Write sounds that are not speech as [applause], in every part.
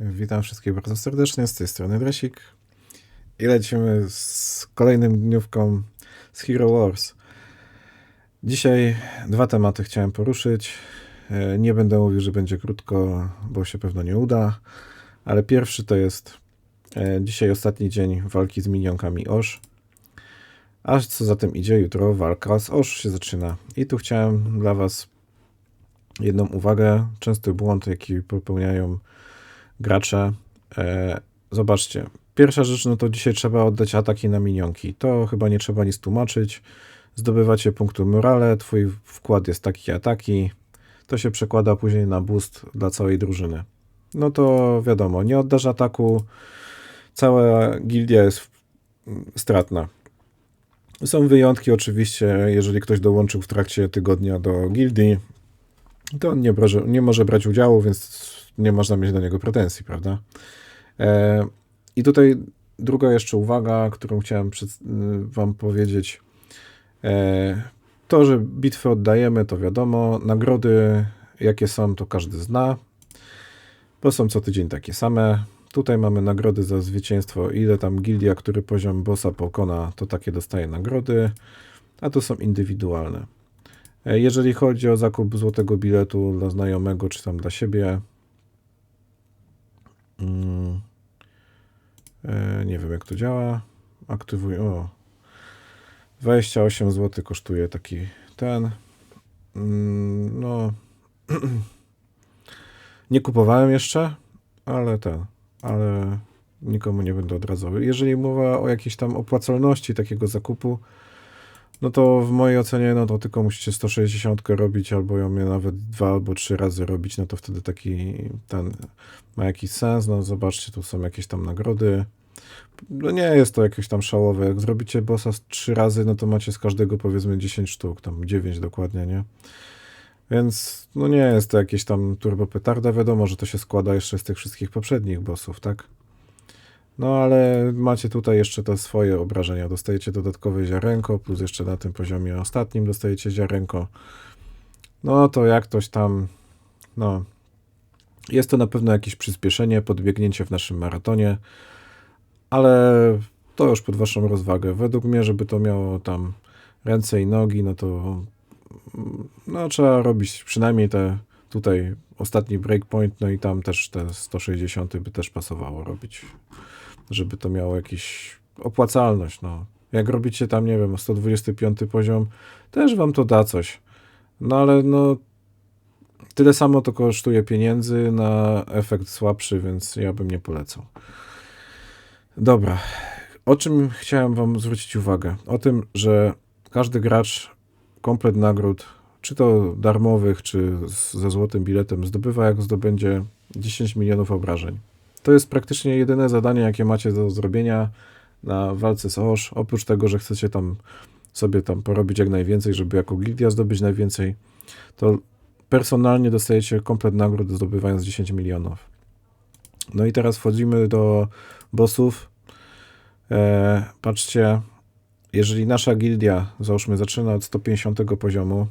Witam wszystkich bardzo serdecznie, z tej strony Dresik. I lecimy z kolejnym dniówką z Hero Wars. Dzisiaj dwa tematy chciałem poruszyć. E, Nie będę mówił, że będzie krótko, bo się pewno nie uda. Ale pierwszy to jest e, dzisiaj ostatni dzień walki z minionkami Osh. Aż co za tym idzie, jutro walka z Osh się zaczyna. I tu chciałem dla Was jedną uwagę. Częsty błąd, jaki popełniają gracze. E, zobaczcie, pierwsza rzecz, no to dzisiaj trzeba oddać ataki na minionki. To chyba nie trzeba nic tłumaczyć. Zdobywacie punkty morale, twój wkład jest taki ataki. To się przekłada później na boost dla całej drużyny. No to wiadomo, nie oddasz ataku, cała gildia jest stratna. Są wyjątki oczywiście, jeżeli ktoś dołączył w trakcie tygodnia do gildii, to on nie, może, nie może brać udziału, więc nie można mieć do niego pretensji, prawda? E, I tutaj druga jeszcze uwaga, którą chciałem y, Wam powiedzieć. E, to, że bitwy oddajemy, to wiadomo. Nagrody, jakie są, to każdy zna, bo są co tydzień takie same. Tutaj mamy nagrody za zwycięstwo. Ile tam gildia, który poziom bossa pokona, to takie dostaje nagrody, a to są indywidualne. E, Jeżeli chodzi o zakup złotego biletu dla znajomego czy tam dla siebie, mm, e, nie wiem jak to działa. Aktywuj. O, 28 zł kosztuje taki ten. Mm, No, [clears throat] nie kupowałem jeszcze, ale ten, ale nikomu nie będę odradzał. Jeżeli mowa o jakiejś tam opłacalności takiego zakupu, no to w mojej ocenie, no to tylko musicie 160 robić, albo ją nawet dwa albo trzy razy robić, no to wtedy taki ten ma jakiś sens. No zobaczcie, tu są jakieś tam nagrody. No nie jest to jakieś tam szałowe. Jak zrobicie bossa trzy razy, no to macie z każdego powiedzmy 10 sztuk, tam 9 dokładnie, nie? Więc no nie jest to jakieś tam turbo petarda. Wiadomo, że to się składa jeszcze z tych wszystkich poprzednich bossów, tak? No ale macie tutaj jeszcze te swoje obrażenia. Dostajecie dodatkowe ziarenko, plus jeszcze na tym poziomie ostatnim dostajecie ziarenko. No to jak ktoś tam, no, jest to na pewno jakieś przyspieszenie, podbiegnięcie w naszym maratonie, ale to już pod waszą rozwagę. Według mnie, żeby to miało tam ręce i nogi, no to no trzeba robić przynajmniej te tutaj ostatni breakpoint, no i tam też te 160 by też pasowało robić żeby to miało jakąś opłacalność. No. Jak robicie tam, nie wiem, 125 poziom, też wam to da coś. No ale no, tyle samo to kosztuje pieniędzy na efekt słabszy, więc ja bym nie polecał. Dobra. O czym chciałem wam zwrócić uwagę? O tym, że każdy gracz komplet nagród, czy to darmowych, czy z, ze złotym biletem, zdobywa jak zdobędzie 10 milionów obrażeń. To jest praktycznie jedyne zadanie, jakie macie do zrobienia na walce z Osh. Oprócz tego, że chcecie tam sobie tam porobić jak najwięcej, żeby jako gildia zdobyć najwięcej, to personalnie dostajecie komplet nagród zdobywając 10 milionów. No i teraz wchodzimy do bossów. E, patrzcie, jeżeli nasza gildia, załóżmy, zaczyna od 150 poziomu,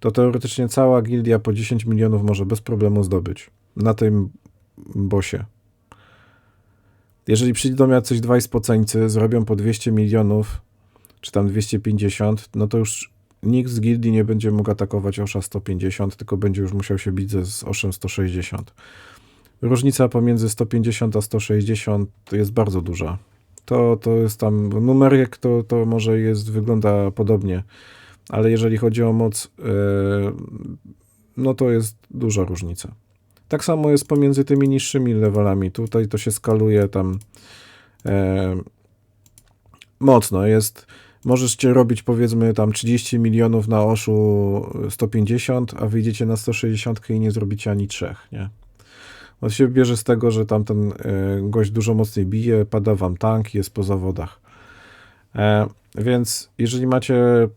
to teoretycznie cała gildia po 10 milionów może bez problemu zdobyć na tym bossie. Jeżeli przyjdą jacyś dwaj spoceńcy, zrobią po 200 milionów, czy tam 250, no to już nikt z gildii nie będzie mógł atakować Osza 150, tylko będzie już musiał się bić z Oszem 160. Różnica pomiędzy 150 a 160 jest bardzo duża. To, to jest tam numerek, to, to może jest, wygląda podobnie, ale jeżeli chodzi o moc, yy, no to jest duża różnica. Tak samo jest pomiędzy tymi niższymi levelami. Tutaj to się skaluje tam e, mocno. Jest, możecie robić powiedzmy tam 30 milionów na oszu 150, a wyjdziecie na 160 i nie zrobicie ani trzech, nie? On się bierze z tego, że tamten e, gość dużo mocniej bije, pada wam tank, jest po zawodach. E, więc jeżeli macie,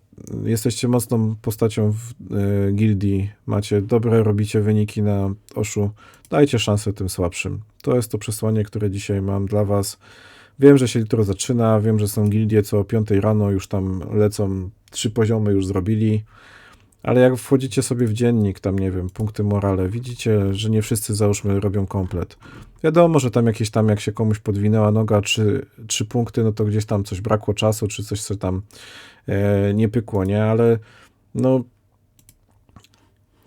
jesteście mocną postacią w e, gildii, macie dobre, robicie wyniki na oszu, dajcie szansę tym słabszym. To jest to przesłanie, które dzisiaj mam dla was. Wiem, że się jutro zaczyna, wiem, że są gildie, co o 5 rano już tam lecą, trzy poziomy już zrobili. Ale jak wchodzicie sobie w dziennik, tam nie wiem, punkty morale, widzicie, że nie wszyscy załóżmy robią komplet. Wiadomo, że tam jakieś tam, jak się komuś podwinęła noga, czy trzy punkty, no to gdzieś tam coś brakło czasu, czy coś co tam e, nie pykło, nie? Ale no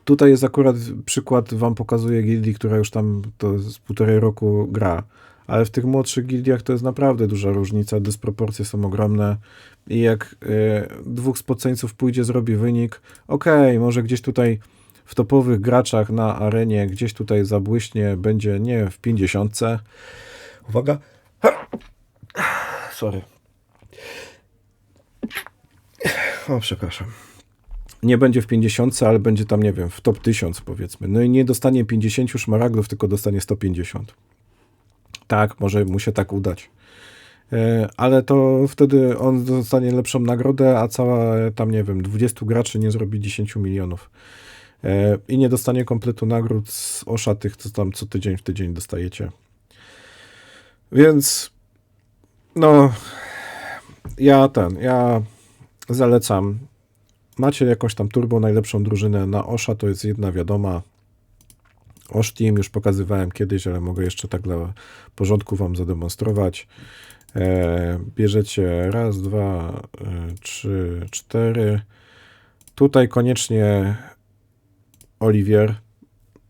tutaj jest akurat przykład, wam pokazuje gildii, która już tam to z półtorej roku gra. Ale w tych młodszych gildiach to jest naprawdę duża różnica, dysproporcje są ogromne i jak e, dwóch spoceńców pójdzie, zrobi wynik, okej, okay, może gdzieś tutaj w topowych graczach na arenie, gdzieś tutaj zabłyśnie, będzie nie w 50. Uwaga. Sorry. O, przepraszam. Nie będzie w 50, ale będzie tam, nie wiem, w top 1000 powiedzmy. No i nie dostanie 50 szmaragdów, tylko dostanie 150. Tak, może mu się tak udać. E, ale to wtedy on dostanie lepszą nagrodę, a cała tam, nie wiem, 20 graczy nie zrobi 10 milionów. E, I nie dostanie kompletu nagród z osza tych, co tam co tydzień w tydzień dostajecie. Więc no, ja ten, ja zalecam. Macie jakąś tam turbo najlepszą drużynę na Osza, to jest jedna wiadoma. Osh Team już pokazywałem kiedyś, ale mogę jeszcze tak dla porządku wam zademonstrować. E, bierzecie raz, dwa, e, trzy, cztery. Tutaj koniecznie Oliwier.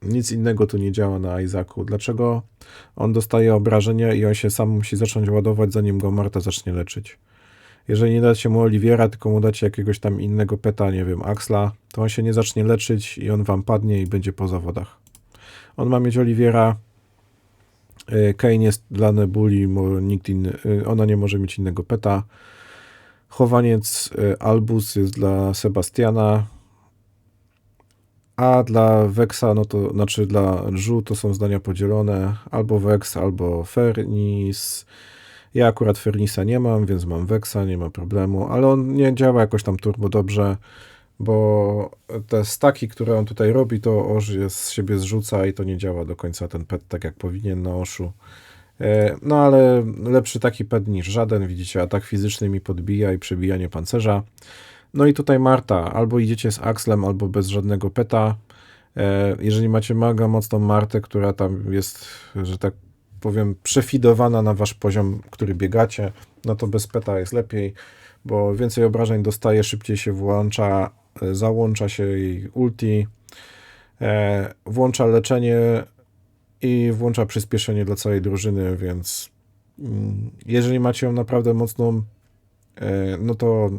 Nic innego tu nie działa na Isaacu. Dlaczego on dostaje obrażenia i on się sam musi zacząć ładować, zanim go Marta zacznie leczyć? Jeżeli nie dacie mu Oliwiera, tylko mu dacie jakiegoś tam innego peta, nie wiem, Axla, to on się nie zacznie leczyć i on wam padnie i będzie po zawodach. On ma mieć Oliwiera, Kane jest dla Nebuli, nikt inny, e, ona nie może mieć innego peta. Chowaniec e, Albus jest dla Sebastiana, a dla Vexa, no to znaczy dla Żu to są zdania podzielone, albo Vex, albo Fernis. Ja akurat Fernisa nie mam, więc mam Vexa, nie ma problemu, ale on nie działa jakoś tam turbo dobrze bo te staki, które on tutaj robi, to Oż z siebie zrzuca i to nie działa do końca ten pet tak jak powinien na Oszu. E, no ale lepszy taki pet niż żaden, widzicie, atak fizyczny mi podbija i przebijanie pancerza. No i tutaj Marta, albo idziecie z Axlem, albo bez żadnego peta. E, jeżeli macie maga, mocną Martę, która tam jest, że tak powiem, przefidowana na wasz poziom, który biegacie, no to bez peta jest lepiej, bo więcej obrażeń dostaje, szybciej się włącza, załącza się jej ulti, e, włącza leczenie i włącza przyspieszenie dla całej drużyny, więc mm, jeżeli macie ją naprawdę mocną, e, no to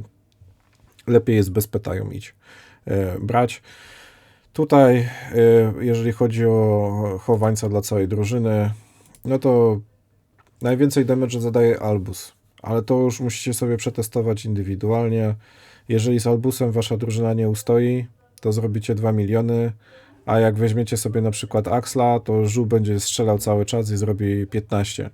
lepiej jest bez petają iść brać. Tutaj, jeżeli chodzi o chowańca dla całej drużyny, no to najwięcej damage zadaje Albus, ale to już musicie sobie przetestować indywidualnie. Jeżeli z Albusem wasza drużyna nie ustoi, to zrobicie 2 miliony, a jak weźmiecie sobie na przykład Axla, to Żu będzie strzelał cały czas i zrobi 15.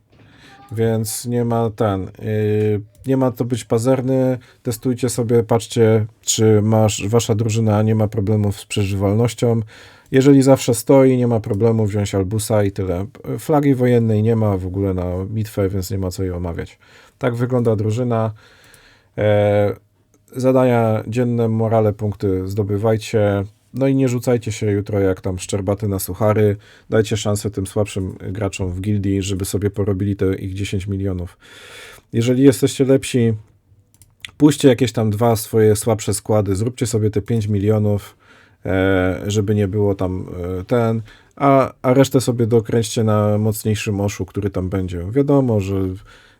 Więc nie ma ten, yy, nie ma to być pazerny, testujcie sobie, patrzcie, czy masz, wasza drużyna nie ma problemów z przeżywalnością. Jeżeli zawsze stoi, nie ma problemu wziąć Albusa i tyle. Flagi wojennej nie ma w ogóle na bitwę, więc nie ma co jej omawiać. Tak wygląda drużyna. E, zadania dzienne, morale, punkty zdobywajcie. No i nie rzucajcie się jutro jak tam szczerbaty na suchary. Dajcie szansę tym słabszym graczom w gildii, żeby sobie porobili te ich 10 milionów. Jeżeli jesteście lepsi, puśćcie jakieś tam dwa swoje słabsze składy, zróbcie sobie te 5 milionów, e, żeby nie było tam e, ten, a, a resztę sobie dokręćcie na mocniejszym oszu, który tam będzie. Wiadomo, że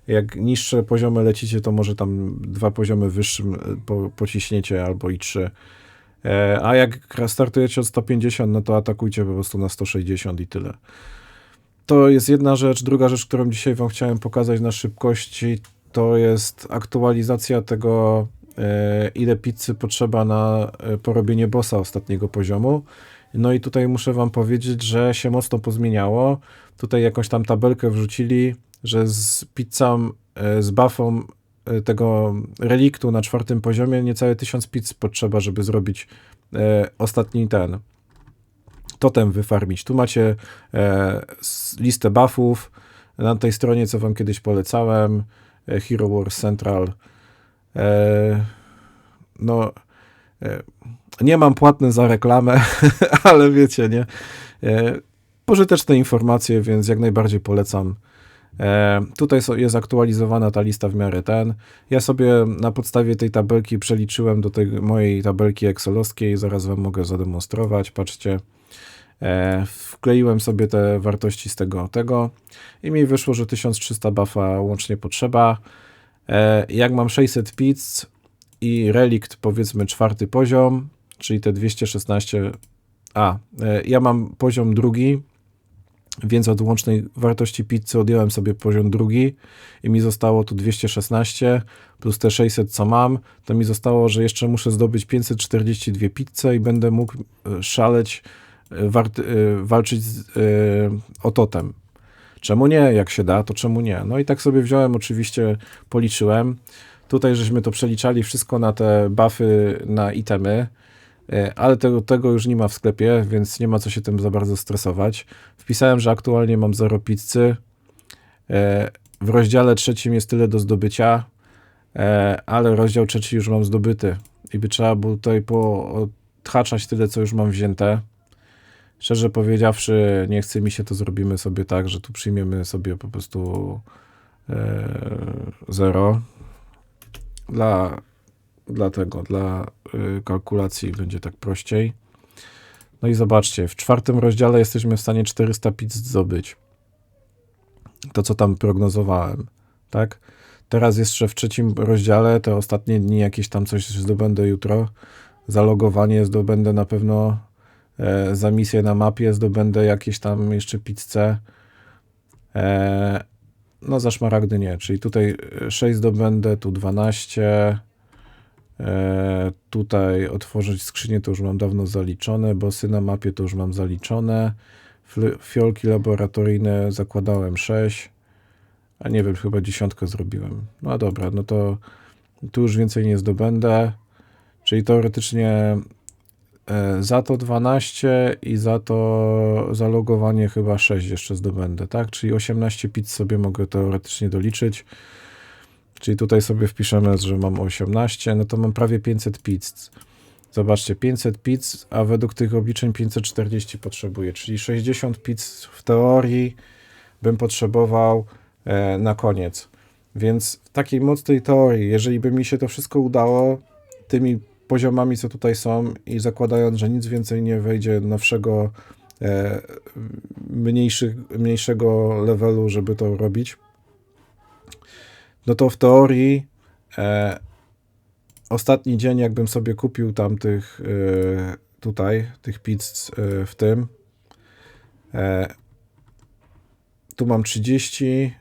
jak niższe poziomy lecicie, to może tam dwa poziomy wyższym e, po, pociśniecie albo i trzy. E, a jak startujecie od 150, no to atakujcie po prostu na 160 i tyle. To jest jedna rzecz. Druga rzecz, którą dzisiaj Wam chciałem pokazać na szybkości, to jest aktualizacja tego, e, ile pizzy potrzeba na porobienie bossa ostatniego poziomu. No i tutaj muszę Wam powiedzieć, że się mocno pozmieniało. Tutaj jakąś tam tabelkę wrzucili że z pizzą, e, z buffą e, tego reliktu na czwartym poziomie niecałe tysiąc pizz potrzeba, żeby zrobić e, ostatni ten totem wyfarmić. Tu macie listę buffów na tej stronie, co wam kiedyś polecałem, Hero Wars Central. no, nie mam płatny za reklamę, [laughs] ale wiecie, nie? Pożyteczne informacje, więc jak najbardziej polecam. E, tutaj jest aktualizowana ta lista w miarę ten. Ja sobie na podstawie tej tabelki przeliczyłem do tej mojej tabelki excelowskiej, zaraz wam mogę zademonstrować, patrzcie. E, wkleiłem sobie te wartości z tego, tego i mi wyszło, że 1300 buffa łącznie potrzeba. E, jak mam 600 pizz i relikt powiedzmy czwarty poziom, czyli te 216, a ja mam poziom drugi, więc od łącznej wartości pizzy odjąłem sobie poziom drugi i mi zostało tu 216 plus te 600 co mam, to mi zostało, że jeszcze muszę zdobyć 542 pizze i będę mógł e, szaleć, e, e, walczyć z, e, o totem. Czemu nie? Jak się da, to czemu nie? No i tak sobie wziąłem, oczywiście policzyłem. Tutaj żeśmy to przeliczali wszystko na te buffy, na itemy, ale tego, tego już nie ma w sklepie, więc nie ma co się tym za bardzo stresować. Wpisałem, że aktualnie mam 0 pizzy. E, W rozdziale trzecim jest tyle do zdobycia, e, ale rozdział trzeci już mam zdobyty i by trzeba było tutaj poodhaczać tyle, co już mam wzięte. Szczerze powiedziawszy, nie chce mi się, to zrobimy sobie tak, że tu przyjmiemy sobie po prostu e, 0 dla, dla tego, dla y, kalkulacji będzie tak prościej. No i zobaczcie, w czwartym rozdziale jesteśmy w stanie 400 pizz zdobyć. To, co tam prognozowałem, tak? Teraz jeszcze w trzecim rozdziale, te ostatnie dni jakieś tam coś zdobędę jutro. Zalogowanie zdobędę na pewno e, za misję na mapie, zdobędę jakieś tam jeszcze pizzę. E, no za szmaragdy nie, czyli tutaj e, 6 zdobędę, tu 12. E, tutaj otworzyć skrzynię to już mam dawno zaliczone, bossy na mapie to już mam zaliczone. Fiolki laboratoryjne zakładałem 6. A nie wiem, chyba dziesiątkę zrobiłem. No dobra, no to tu już więcej nie zdobędę. Czyli teoretycznie e, za to 12 i za to zalogowanie chyba 6 jeszcze zdobędę, tak? Czyli 18 pizz sobie mogę teoretycznie doliczyć. Czyli tutaj sobie wpiszemy, że mam 18, no to mam prawie 500 pizz. Zobaczcie, 500 pizz, a według tych obliczeń 540 potrzebuję, czyli 60 pizz w teorii bym potrzebował e, na koniec. Więc w takiej mocnej teorii, jeżeli by mi się to wszystko udało, tymi poziomami, co tutaj są i zakładając, że nic więcej nie wejdzie nowszego, e, mniejszych, mniejszego levelu, żeby to robić, no to w teorii e, ostatni dzień, jakbym sobie kupił tam tych e, tutaj, tych pizz e, w tym, e, tu mam 30,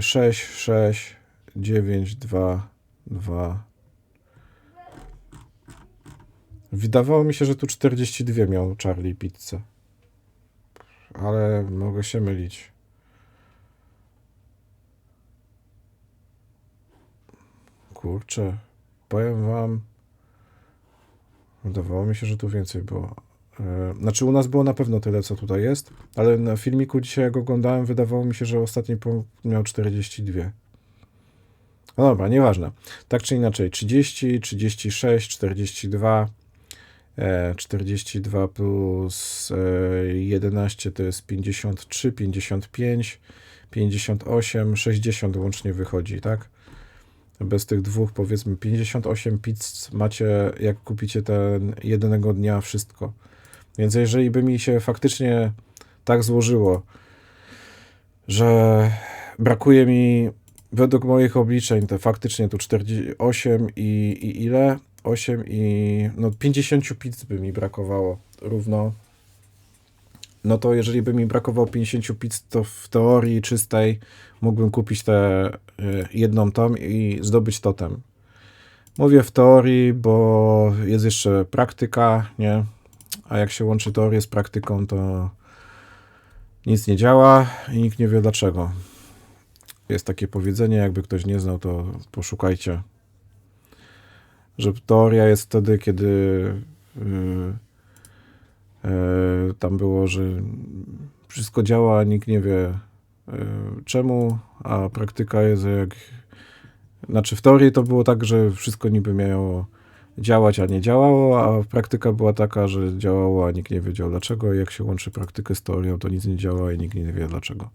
6, 6, 9, 2, 2. Wydawało mi się, że tu 42 miał Charlie pizzę. Ale mogę się mylić. Kurczę, powiem wam. Wydawało mi się, że tu więcej było. E, Znaczy, u nas było na pewno tyle, co tutaj jest, ale na filmiku dzisiaj, jak oglądałem, wydawało mi się, że ostatni punkt miał 42. No dobra, nieważne. Tak czy inaczej, 30, 36, 42, e, 42 plus e, 11 to jest 53, 55, 58, 60 łącznie wychodzi, tak? Bez tych dwóch, powiedzmy, 58 pizz macie, jak kupicie ten jednego dnia, wszystko. Więc jeżeli by mi się faktycznie tak złożyło, że brakuje mi według moich obliczeń to faktycznie tu 48 i, i ile? 8 i no 50 pizz by mi brakowało równo. No to jeżeli by mi brakowało 50 pizz, to w teorii czystej mógłbym kupić tę y, jedną tom i zdobyć totem. Mówię w teorii, bo jest jeszcze praktyka, nie? A jak się łączy teorię z praktyką, to nic nie działa i nikt nie wie dlaczego. Jest takie powiedzenie, jakby ktoś nie znał, to poszukajcie. Że teoria jest wtedy, kiedy yy, tam było, że wszystko działa, nikt nie wie yy, czemu, a praktyka jest jak Znaczy w teorii to było tak, że wszystko niby miało działać, a nie działało, a praktyka była taka, że działało, a nikt nie wiedział dlaczego. I jak się łączy praktykę z teorią, to nic nie działa i nikt nie wie dlaczego.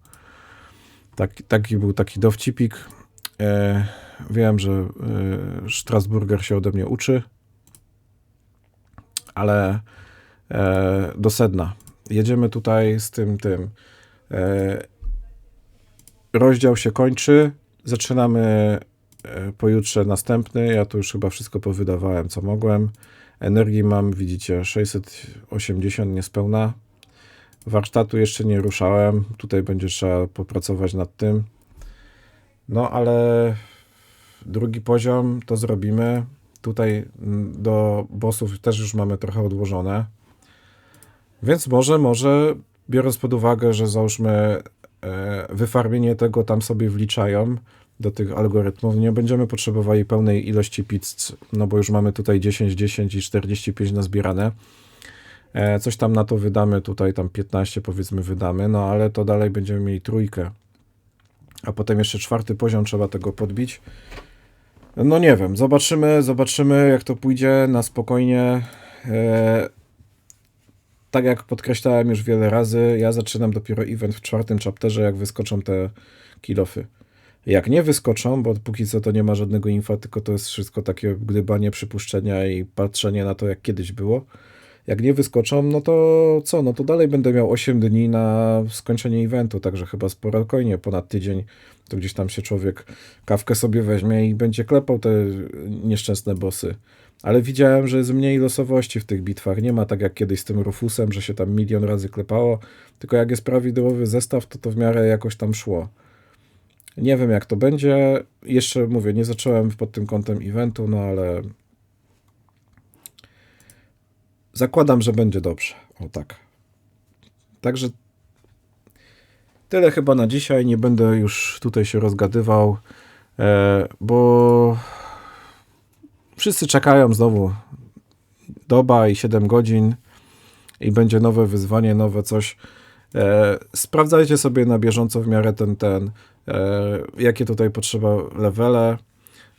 Tak, taki był taki dowcipik. E, wiem, że e, Strasburger się ode mnie uczy, ale e, do sedna. Jedziemy tutaj z tym, tym. E, rozdział się kończy. Zaczynamy e, pojutrze następny. Ja tu już chyba wszystko powydawałem, co mogłem. Energii mam, widzicie, 680 niespełna. Warsztatu jeszcze nie ruszałem. Tutaj będzie trzeba popracować nad tym. No ale drugi poziom to zrobimy. Tutaj mm, do bossów też już mamy trochę odłożone. Więc może, może biorąc pod uwagę, że załóżmy e, wyfarmienie tego tam sobie wliczają do tych algorytmów, nie będziemy potrzebowali pełnej ilości pizz, no bo już mamy tutaj 10, 10 i 45 nazbierane. E, coś tam na to wydamy, tutaj tam 15 powiedzmy wydamy, no ale to dalej będziemy mieli trójkę. A potem jeszcze czwarty poziom trzeba tego podbić. No nie wiem, zobaczymy, zobaczymy jak to pójdzie na spokojnie. Tak jak podkreślałem już wiele razy, ja zaczynam dopiero event w czwartym chapterze, jak wyskoczą te kilofy. Jak nie wyskoczą, bo póki co to nie ma żadnego infa, tylko to jest wszystko takie gdybanie, przypuszczenia i patrzenie na to, jak kiedyś było. Jak nie wyskoczą, no to co? No to dalej będę miał 8 dni na skończenie eventu, także chyba spokojnie, ponad tydzień to gdzieś tam się człowiek kawkę sobie weźmie i będzie klepał te nieszczęsne bossy. Ale widziałem, że jest mniej losowości w tych bitwach. Nie ma tak jak kiedyś z tym Rufusem, że się tam milion razy klepało, tylko jak jest prawidłowy zestaw, to to w miarę jakoś tam szło. Nie wiem jak to będzie. Jeszcze mówię, nie zacząłem pod tym kątem eventu, no ale zakładam, że będzie dobrze. O tak. Także tyle chyba na dzisiaj. Nie będę już tutaj się rozgadywał, e, bo wszyscy czekają znowu doba i 7 godzin i będzie nowe wyzwanie, nowe coś. E, sprawdzajcie sobie na bieżąco w miarę ten, ten, e, jakie tutaj potrzeba levele.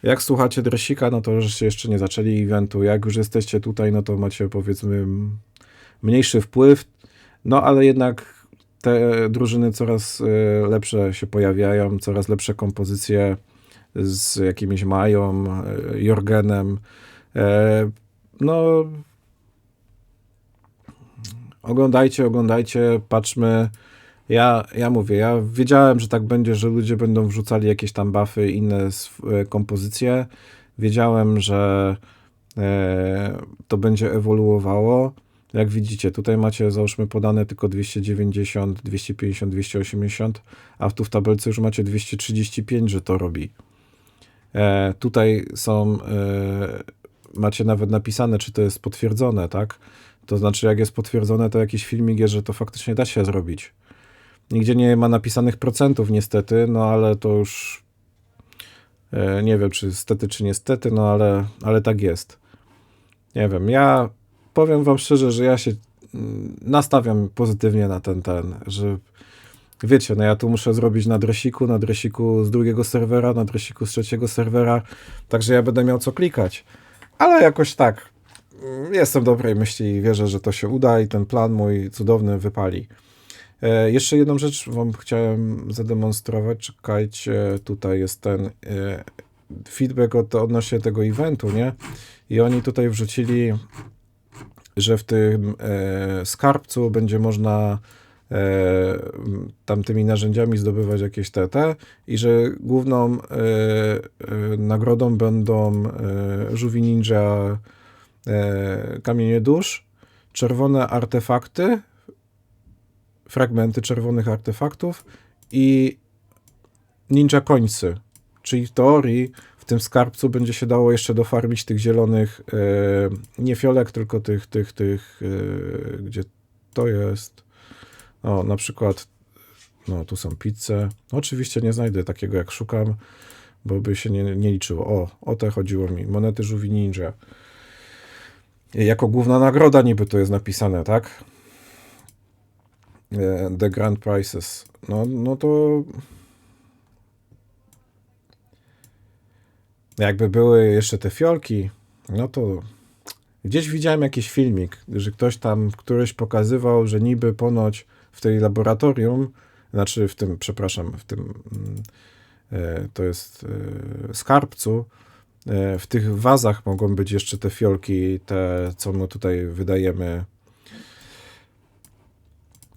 Jak słuchacie Dresika, no to żeście jeszcze nie zaczęli eventu. Jak już jesteście tutaj, no to macie powiedzmy mniejszy wpływ. No ale jednak te drużyny coraz e, lepsze się pojawiają, coraz lepsze kompozycje z jakimiś Mają, e, Jorgenem. E, no, oglądajcie, oglądajcie, patrzmy. Ja, ja mówię, ja wiedziałem, że tak będzie, że ludzie będą wrzucali jakieś tam buffy, inne e, kompozycje. Wiedziałem, że to będzie ewoluowało. Jak widzicie, tutaj macie załóżmy podane tylko 290, 250, 280, a tu w tabelce już macie 235, że to robi. E, tutaj są, e, macie nawet napisane, czy to jest potwierdzone, tak? To znaczy, jak jest potwierdzone, to jakiś filmik jest, że to faktycznie da się zrobić. Nigdzie nie ma napisanych procentów, niestety, no ale to już e, nie wiem, czy stety, czy niestety, no ale, ale tak jest. Nie wiem, ja powiem wam szczerze, że ja się mm, nastawiam pozytywnie na ten, ten, że wiecie, no ja tu muszę zrobić na dresiku, na dresiku z drugiego serwera, na dresiku z trzeciego serwera, także ja będę miał co klikać. Ale jakoś tak, mm, jestem dobrej myśli i wierzę, że to się uda i ten plan mój cudowny wypali. E, jeszcze jedną rzecz wam chciałem zademonstrować. Czekajcie, tutaj jest ten e, feedback od, odnośnie tego eventu, nie? I oni tutaj wrzucili, że w tym e, skarbcu będzie można tamtymi narzędziami zdobywać jakieś TT i że główną e, e, nagrodą będą żółwi ninja kamienie dusz, czerwone artefakty, fragmenty czerwonych artefaktów i ninja końcy. Czyli w teorii w tym skarbcu będzie się dało jeszcze dofarmić tych zielonych, nie fiolek, tylko tych, tych, tych, gdzie to jest o, na przykład, no tu są pizze. Oczywiście nie znajdę takiego jak szukam, bo by się nie, nie liczyło. O, o te chodziło mi. Monety żółwi ninja. Jako główna nagroda niby to jest napisane, tak? E, The Grand Prices. No, no to... jakby były jeszcze te fiolki, no to gdzieś widziałem jakiś filmik, że ktoś tam, któryś pokazywał, że niby ponoć w tej laboratorium, znaczy w tym, przepraszam, w tym, mm, e, to jest e, skarbcu, e, w tych wazach mogą być jeszcze te fiolki, te, co my tutaj wydajemy,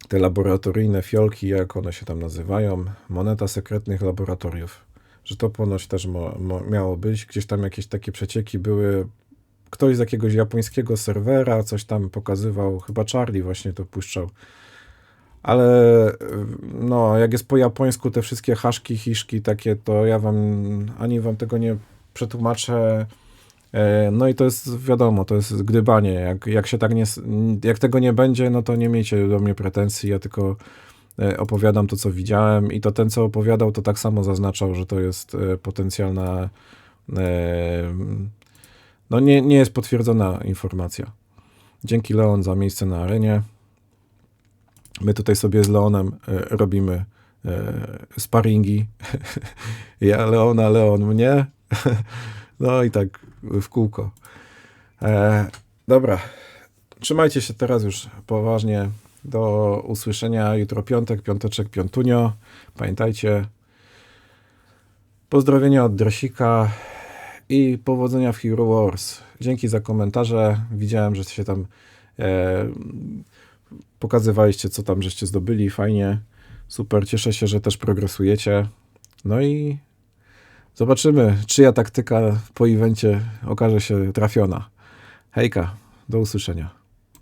te laboratoryjne fiolki, jak one się tam nazywają, moneta sekretnych laboratoriów, że to ponoć też mo, mo, miało być, gdzieś tam jakieś takie przecieki były, ktoś z jakiegoś japońskiego serwera coś tam pokazywał, chyba Charlie właśnie to puszczał, ale y, no, jak jest po japońsku te wszystkie haszki, hiszki takie, to ja wam, ani wam tego nie przetłumaczę, E, No i to jest wiadomo, to jest gdybanie. Jak, jak się tak nie, jak tego nie będzie, no to nie miejcie do mnie pretensji, ja tylko e, opowiadam to, co widziałem i to ten, co opowiadał, to tak samo zaznaczał, że to jest e, potencjalna no nie, nie jest potwierdzona informacja. Dzięki Leon za miejsce na arenie. My tutaj sobie z Leonem e, robimy e, sparingi. [laughs] Ja Leona, Leon mnie. [laughs] No i tak w kółko. E, dobra. Trzymajcie się teraz już poważnie. Do usłyszenia jutro piątek, piąteczek, piątunio. Pamiętajcie. Pozdrowienia od Dresika i powodzenia w Hero Wars. Dzięki za komentarze. Widziałem, że się tam e, pokazywaliście, co tam żeście zdobyli. Fajnie. Super. Cieszę się, że też progresujecie. No i Zobaczymy, czyja taktyka po evencie okaże się trafiona. Hejka, do usłyszenia.